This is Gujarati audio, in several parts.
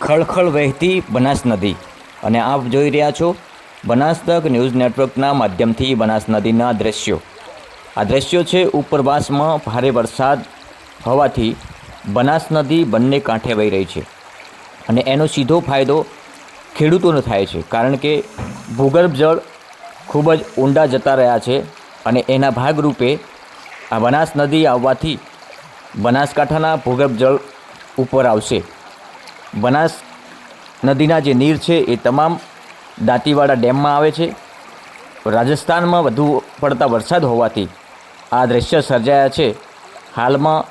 ખળખળ વહેતી બનાસ નદી. અને આપ જોઈ રહ્યા છો બનાસ તક ન્યૂઝ નેટવર્કના માધ્યમથી બનાસ નદીના દ્રશ્યો. આ દ્રશ્યો છે ઉપરવાસમાં ભારે વરસાદ હોવાથી બનાસ નદી બંને કાંઠે વહી રહી છે. અને એનો સીધો ફાયદો ખેડૂતોને થાય છે, કારણ કે ભૂગર્ભ જળ ખૂબ જ ઊંડા જતા રહ્યા છે અને એના ભાગરૂપે આ બનાસ નદી આવવાથી બનાસકાંઠાના ભૂગર્ભ જળ ઉપર આવશે. બનાસ નદીના જે નીર છે એ તમામ દાંતીવાડા ડેમમાં આવે છે. રાજસ્થાનમાં વધુ પડતા વરસાદ હોવાથી આ દ્રશ્ય સર્જાયા છે. હાલમાં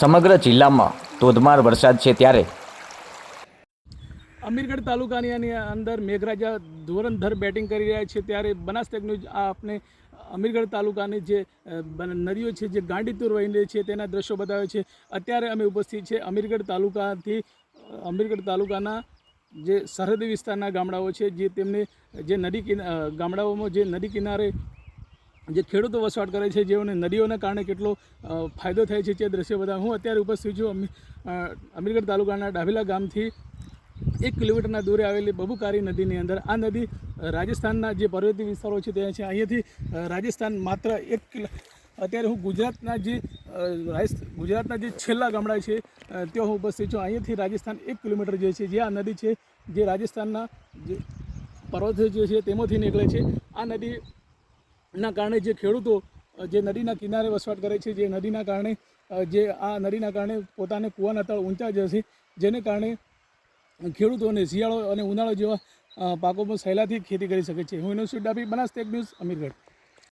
સમગ્ર જિલ્લામાં ધોધમાર વરસાદ છે ત્યારે. અમીરગઢ તાલુકાની અંદર મેઘરાજા ધોરણધર બેટિંગ કરી રહ્યા છે ત્યારે બનાસ ટેક આ આપણે અમીરગઢ તાલુકાની જે નદીઓ છે, જે ગાંડીતુર વહી છે તેના દ્રશ્યો બતાવે છે. અત્યારે અમે ઉપસ્થિત છે અમીરગઢ તાલુકાથી અમીરગઢ તાલુકાના જે સરહદી વિસ્તારના ગામડાઓ છે, જે તેમને જે નદી કિના ગામડાઓમાં જે નદી કિનારે જે ખેડૂતો વસવાટ કરે છે, જેઓને નદીઓના કારણે કેટલો ફાયદો થાય છે તે દ્રશ્ય બધા હું અત્યારે ઉપસ્થિત છું અમીરગઢ તાલુકાના ડાભેલા ગામથી એક કિલોમીટરના દૂરે આવેલી બબુકારી નદીની અંદર. આ નદી રાજસ્થાનના જે પર્વતીય વિસ્તારો છે, ત્યાં છે. અહીંયાથી રાજસ્થાન માત્ર એક કિલો અત્યારે હું ગુજરાતના જે ગુજરાતના જે છેલ્લા ગામડા છે ત્યાં હું ઉપસ્થિત છું. અહીંયાથી રાજસ્થાન એક કિલોમીટર જે છે, જે આ નદી છે, જે રાજસ્થાનના જે પર્વત જે છે, તેમાંથી નીકળે છે. આ નદીના કારણે જે ખેડૂતો જે નદીના કિનારે વસવાટ કરે છે, જે નદીના કારણે જે આ નદીના કારણે પોતાને કૂવાના તળ ઊંચા જશે જેને કારણે ખેડૂતોને શિયાળો અને ઉનાળો જેવા પાકોમાં સહેલાથી ખેતી કરી શકે છે. હું યુનિવર્સિટી ડાબી બનાસ ટેક ન્યૂઝ અમીરગઢ.